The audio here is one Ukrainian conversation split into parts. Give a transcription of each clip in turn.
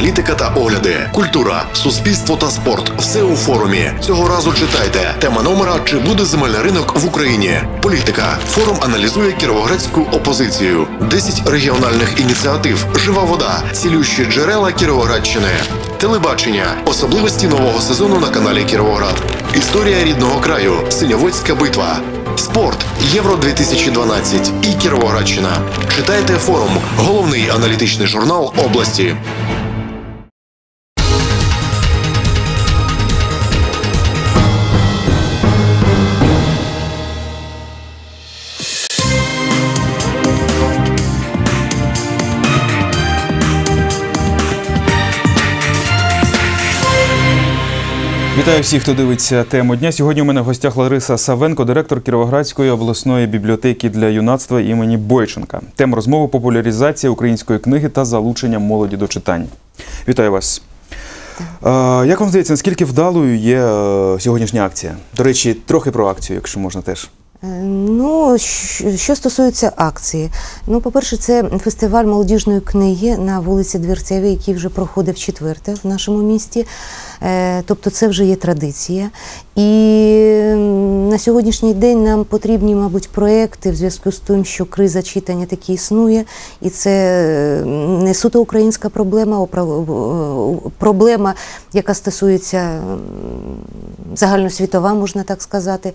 аналітика та огляди, культура, суспільство та спорт. Все у форумі. Цього разу читайте. Тема номера чи буде земельний ринок в Україні. Політика. Форум аналізує кіровоградську опозицію. 10 регіональних ініціатив. Жива вода, цілющі джерела Кіровоградщини. Телебачення, особливості нового сезону на каналі Кіровоград. Історія рідного краю, Синьоводська битва. Спорт Євро 2012 і Кіровоградщина. Читайте форум, головний аналітичний журнал області. Вітаю всіх, хто дивиться тему дня. Сьогодні у мене в гостях Лариса Савенко, директор Кіровоградської обласної бібліотеки для юнацтва імені Бойченка. Тема розмови популяризація української книги та залучення молоді до читання. Вітаю вас. Е, Як вам здається, наскільки вдалою є е, сьогоднішня акція? До речі, трохи про акцію, якщо можна теж. Е, Ну, що стосується акції, ну, по-перше, це фестиваль молодіжної книги на вулиці Дверцевій, який вже проходив четверте в нашому місті. Е, Тобто це вже є традиція. І на сьогоднішній день нам потрібні, мабуть, проекти в зв'язку з тим, що криза читання таки існує, і це не суто українська проблема, а проблема, яка стосується загальносвітова, можна так сказати.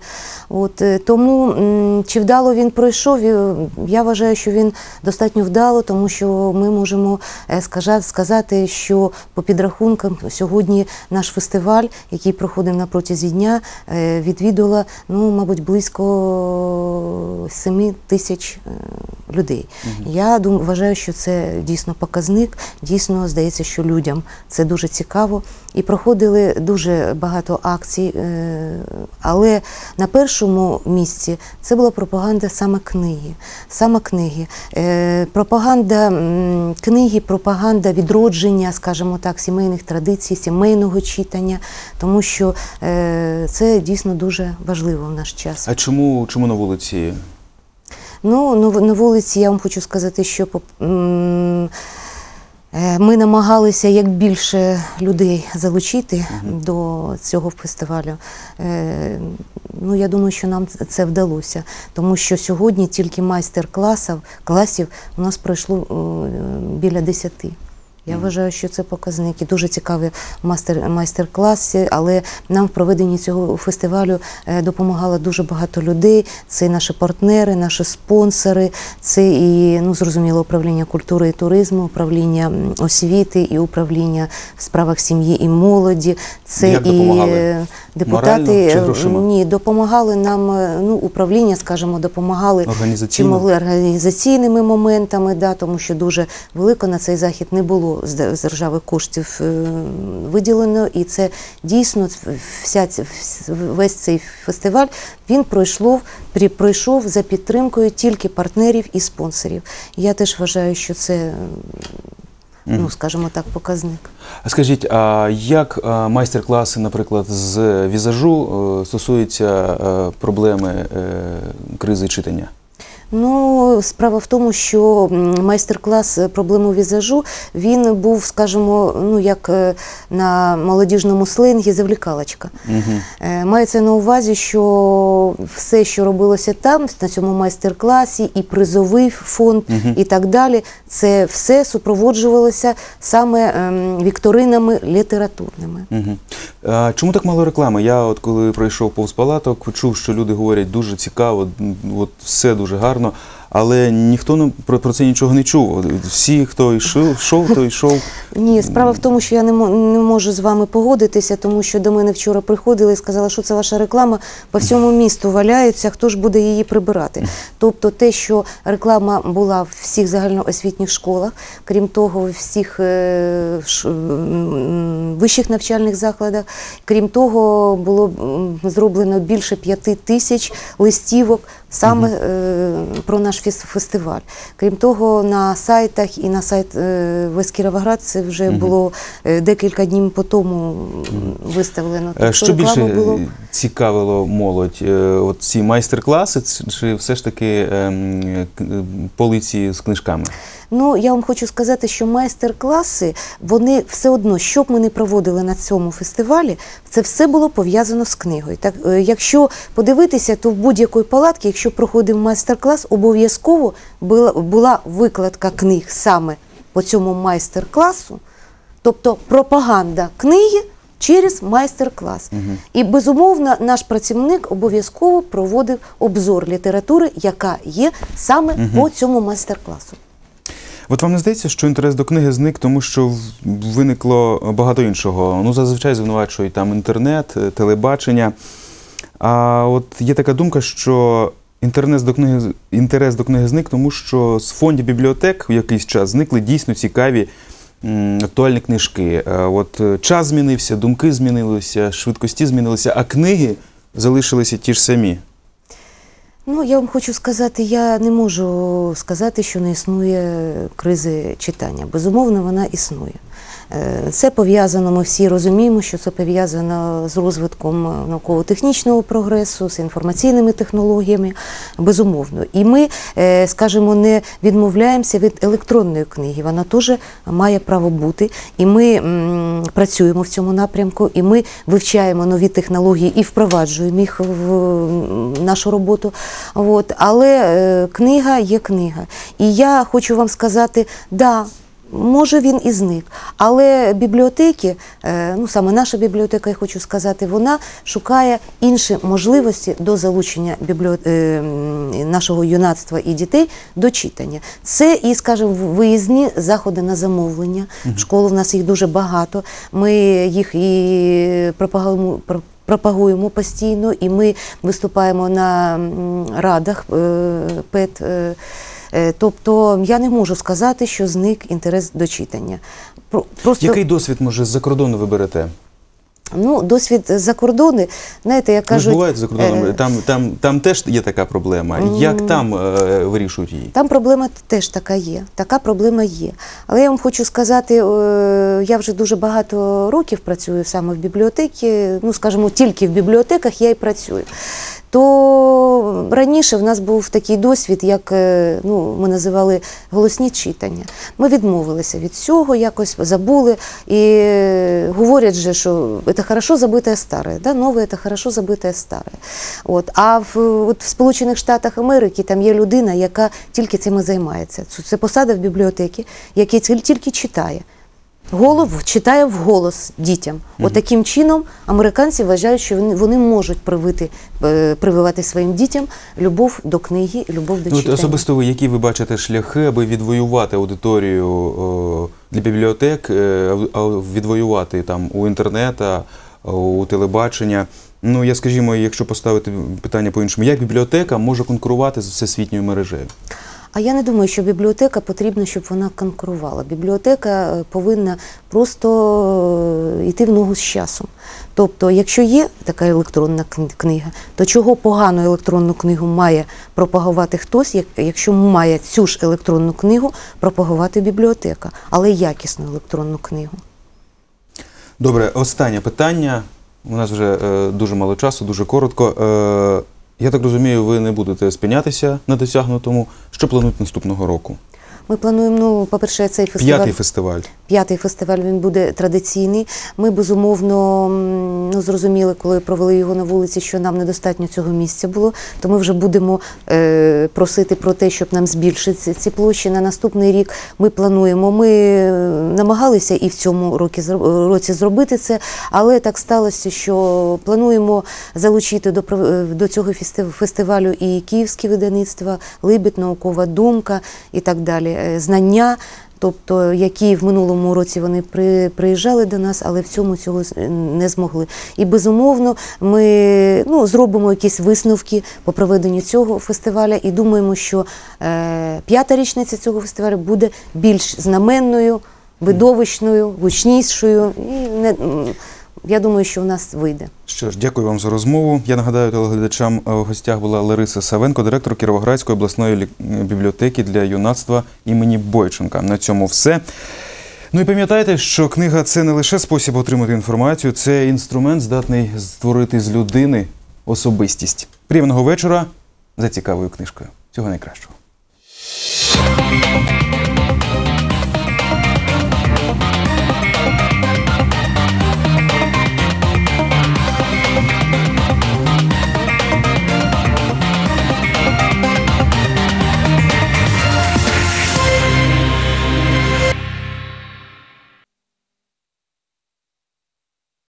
От, е, тому чи вдало він пройшов, е, я вважаю, що він достатньо вдало, тому що ми можемо е, сказати, що по підрахункам сьогодні наш фестиваль, який проходив на протязі дня, е, відвідало, ну, мабуть, близько 7 тисяч людей. Я дум, вважаю, що це дійсно показник. Дійсно, здається, що людям це дуже цікаво. І проходили дуже багато акцій, але на першому місці це була пропаганда саме книги. Саме книги. Е, Пропаганда книги, пропаганда відродження, скажімо так, сімейних традицій, сімейного читання, тому що е, це дійсно дуже важливо в наш час. А чому, чому на вулиці? Ну, ну, на вулиці я вам хочу сказати, що м, ми намагалися як більше людей залучити до цього фестивалю. Е, Ну, я думаю, що нам це- це вдалося, тому що сьогодні тільки майстер-класів класів у нас пройшло е, біля десяти. Я вважаю, що це показники. Дуже цікаві майстер-класи, але нам в проведенні цього фестивалю е, допомагало дуже багато людей. Це і наші партнери, наші спонсори, це і ну зрозуміло управління культури і туризму, управління освіти і управління в справах сім'ї і молоді. Це Як і допомагали? е, депутати чи е, ні, допомагали нам. Ну, управління, скажімо, допомагали чи могли організаційними моментами, да, тому що дуже велико на цей захід не було з з держави коштів е, виділено, і це дійсно вся весь цей фестиваль він пройшов, при- пройшов за підтримкою тільки партнерів і спонсорів. Я теж вважаю, що це, ну скажімо так, показник. А Скажіть, а як майстер-класи, наприклад, з візажу е, стосуються е, проблеми е, кризи читання? Ну, справа в тому, що майстер-клас е, проблему візажу він був, скажімо, ну як е, на молодіжному сленгі завлікалочка. Е, Мається на увазі, що все, що робилося там, на цьому майстер-класі, і призовий фонд, і так далі, це все супроводжувалося саме ем, вікторинами літературними. Угу. А, чому так мало реклами? Я, от коли пройшов повз палаток, чув, що люди говорять дуже цікаво, от все дуже гарно, гарно але ніхто не- про, про це нічого не чув. Всі, хто йшов, йшов, то йшов. Ні, справа в тому, що я не, не можу з вами погодитися, тому що до мене вчора приходили і сказали, що це ваша реклама по всьому місту валяється, хто ж буде її прибирати. Тобто те, що реклама була в всіх загальноосвітніх школах, крім того, в всіх е, ш- вищих навчальних закладах, крім того, було зроблено більше п'яти тисяч листівок саме е, про наш фес- фестиваль. Крім того, на сайтах і на сайт е, Весь Кіровоград це вже було е, декілька днів по тому виставлено. Е, Тобто Що більше було- цікавило молодь? От ці майстер-класи чи все ж таки ем, полиці з книжками? Ну, я вам хочу сказати, що майстер-класи, вони все одно, що б ми не проводили на цьому фестивалі, це все було пов'язано з книгою. Так, е, якщо подивитися, то в будь-якої палатки, якщо проходив майстер-клас, обов'язково була, була викладка книг саме по цьому майстер-класу, тобто пропаганда книги. Через майстер-клас. І безумовно, наш працівник обов'язково проводив обзор літератури, яка є саме по цьому майстер-класу. От вам не здається, що інтерес до книги зник, тому що виникло багато іншого. Ну, зазвичай звинувачують там інтернет, е, телебачення. А от є така думка, що інтерес до книги, інтерес до книги зник, тому що з фондів бібліотек в якийсь час зникли дійсно цікаві актуальні книжки. Е, От е, час змінився, думки змінилися, швидкості змінилися, а книги залишилися ті ж самі. Ну, я вам хочу сказати, я не можу сказати, що не існує кризи читання. Безумовно, вона існує. Е, Це пов'язано, ми всі розуміємо, що це пов'язано з розвитком е, науково-технічного прогресу, з інформаційними технологіями, безумовно. І ми, е, скажімо, не відмовляємося від електронної книги. Вона теж має право бути. І ми працюємо в цьому напрямку, і ми вивчаємо нові технології і впроваджуємо їх в нашу роботу. От. Але книга є книга. І я хочу вам сказати, да. Може він і зник, але бібліотеки, е, ну саме наша бібліотека, я хочу сказати, вона шукає інші можливості до залучення бібліо... е, нашого юнацтва і дітей до читання. Це і, скажімо, виїзні заходи на замовлення. В школу в нас їх дуже багато. Ми їх і пропагуємо. про- Пропагуємо постійно, і ми виступаємо на радах е, ПЕТ. Е, Тобто я не можу сказати, що зник інтерес до читання. Просто Який досвід, може, з-за кордону ви берете? ну, досвід за кордони, знаєте, як ж кажуть, буваєте за кордоном, е, там, там, там теж є така проблема. Як там е, вирішують її? Там проблема теж така є. Така проблема є. Але я вам хочу сказати, е, я вже дуже багато років працюю саме в бібліотеці, ну скажімо, тільки в бібліотеках я і працюю. То раніше в нас був такий досвід, як е, ну, ми називали голосні читання. Ми відмовилися від цього, якось забули. І е, говорять же, що це хорошо забите старе, да? нове це хорошо забите старе. От. А в, от в Сполучених Штатах Америки там є людина, яка тільки цим і займається. Це, посада в бібліотекі, який тіль- тільки читає. Голов читає вголос дітям. От таким чином американці вважають, що вони, можуть привити, е, прививати своїм дітям любов до книги, любов до Ну, читання. особисто ви, які ви бачите шляхи, аби відвоювати аудиторію о, для бібліотек, е, ау- ау- відвоювати там у інтернета, у телебачення? Ну, я скажімо, якщо поставити питання по-іншому, як бібліотека може конкурувати з всесвітньою мережею? А я не думаю, що бібліотека потрібно, щоб вона конкурувала. Бібліотека е, повинна просто е, йти в ногу з часом. Тобто, якщо є така електронна книга, то чого погану електронну книгу має пропагувати хтось, якщо має цю ж електронну книгу пропагувати бібліотека, але якісну електронну книгу. Добре, останнє питання. У нас вже е, дуже мало часу, дуже коротко. Е, я так розумію, ви не будете спинятися на досягнутому. Що планують наступного року? Ми плануємо, ну, по-перше, цей фестиваль. П'ятий фестиваль. П'ятий фестиваль він буде традиційний. Ми безумовно ну, зрозуміли, коли провели його на вулиці, що нам недостатньо цього місця було. То ми вже будемо е, просити про те, щоб нам збільшити ці- площі на наступний рік. Ми плануємо. Ми е, намагалися і в цьому році, зро- році зробити це, але так сталося, що плануємо залучити до, е, до цього фестив- фестивалю і київські видавництва, Либідь, наукова думка і так далі. Е, Знання. Тобто, які в минулому році вони при, приїжджали до нас, але в цьому цього не змогли. І безумовно, ми ну, зробимо якісь висновки по проведенню цього фестиваля і думаємо, що е, п'ята річниця цього фестивалю буде більш знаменною, видовищною, гучнішою. І не, я думаю, що в нас вийде. Що ж, дякую вам за розмову. Я нагадаю телеглядачам, е, в гостях була Лариса Савенко, директор Кіровоградської обласної лі- бібліотеки для юнацтва імені Бойченка. На цьому все. Ну і пам'ятайте, що книга це не лише спосіб отримати інформацію, це інструмент, здатний створити з людини особистість. Приємного вечора за цікавою книжкою. Всього найкращого.